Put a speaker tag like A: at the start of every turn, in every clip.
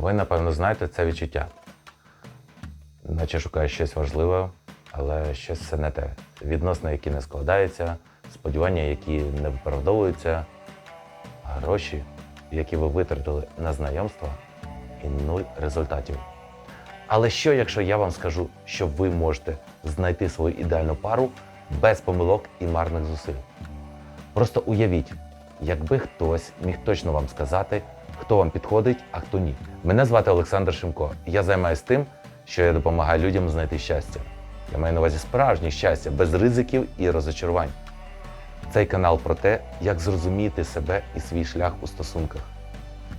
A: Ви, напевно, знаєте це відчуття. Наче шукаєш щось важливе, але щось це не те. Відносини, які не складаються, сподівання, які не виправдовуються, гроші, які ви витратили на знайомства, і нуль результатів. Але що, якщо я вам скажу, що ви можете знайти свою ідеальну пару без помилок і марних зусиль? Просто уявіть, якби хтось міг точно вам сказати, хто вам підходить, а хто ні. Мене звати Олександр Шимко. Я займаюся тим, що я допомагаю людям знайти щастя. Я маю на увазі справжнє щастя, без ризиків і розочарувань. Цей канал про те, як зрозуміти себе і свій шлях у стосунках.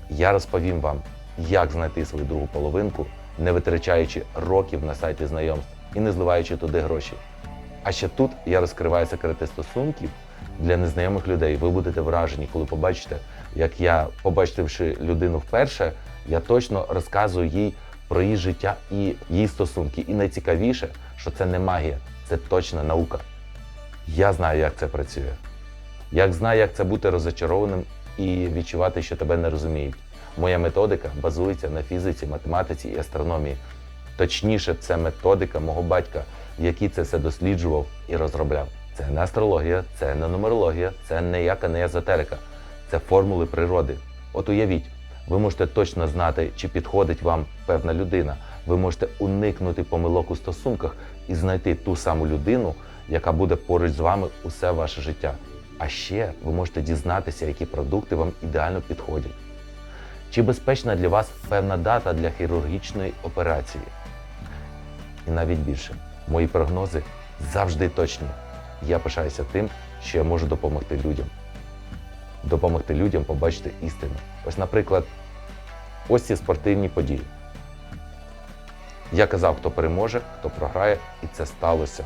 A: Я розповім вам, як знайти свою другу половинку, не витрачаючи років на сайті знайомств і не зливаючи туди гроші. А ще тут я розкриваю секрети стосунків для незнайомих людей. Ви будете вражені, коли побачите, як я, побачивши людину вперше, я точно розказую їй про її життя і її стосунки. І найцікавіше, що це не магія, це точна наука. Я знаю, як це працює. Як знаю, як це бути розочарованим і відчувати, що тебе не розуміють. Моя методика базується на фізиці, математиці і астрономії. Точніше, це методика мого батька, який це все досліджував і розробляв. Це не астрологія, це не нумерологія, це ніяка не езотерика, це формули природи. От уявіть, ви можете точно знати, чи підходить вам певна людина. Ви можете уникнути помилок у стосунках і знайти ту саму людину, яка буде поруч з вами усе ваше життя. А ще ви можете дізнатися, які продукти вам ідеально підходять. Чи безпечна для вас певна дата для хірургічної операції? І навіть більше, мої прогнози завжди точні. Я пишаюся тим, що я можу допомогти людям. Допомогти людям побачити істину. Ось, наприклад, ось ці спортивні події. Я казав, хто переможе, хто програє, і це сталося.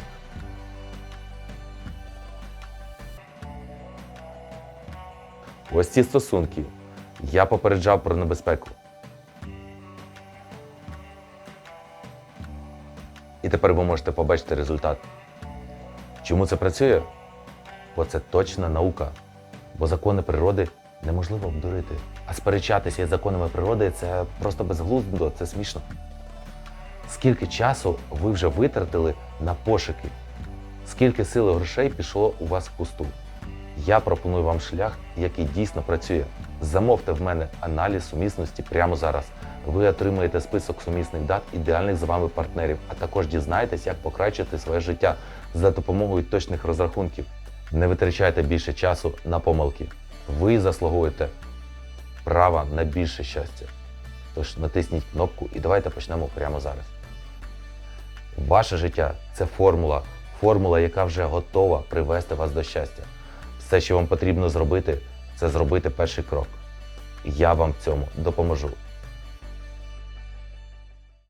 A: Ось ці стосунки. Я попереджав про небезпеку. І тепер ви можете побачити результат. Чому це працює? Бо це точна наука. Бо закони природи неможливо обдурити. А сперечатися із законами природи це просто безглуздо, це смішно. Скільки часу ви вже витратили на пошуки? Скільки сил і грошей пішло у вас впусту? Я пропоную вам шлях, який дійсно працює. Замовте в мене аналіз сумісності прямо зараз. Ви отримаєте список сумісних дат ідеальних з вами партнерів, а також дізнаєтесь, як покращити своє життя за допомогою точних розрахунків. Не витрачайте більше часу на помилки. Ви заслуговуєте права на більше щастя. Тож натисніть кнопку і давайте почнемо прямо зараз. Ваше життя це формула, формула, яка вже готова привести вас до щастя. Все, що вам потрібно зробити, це зробити перший крок. Я вам в цьому допоможу.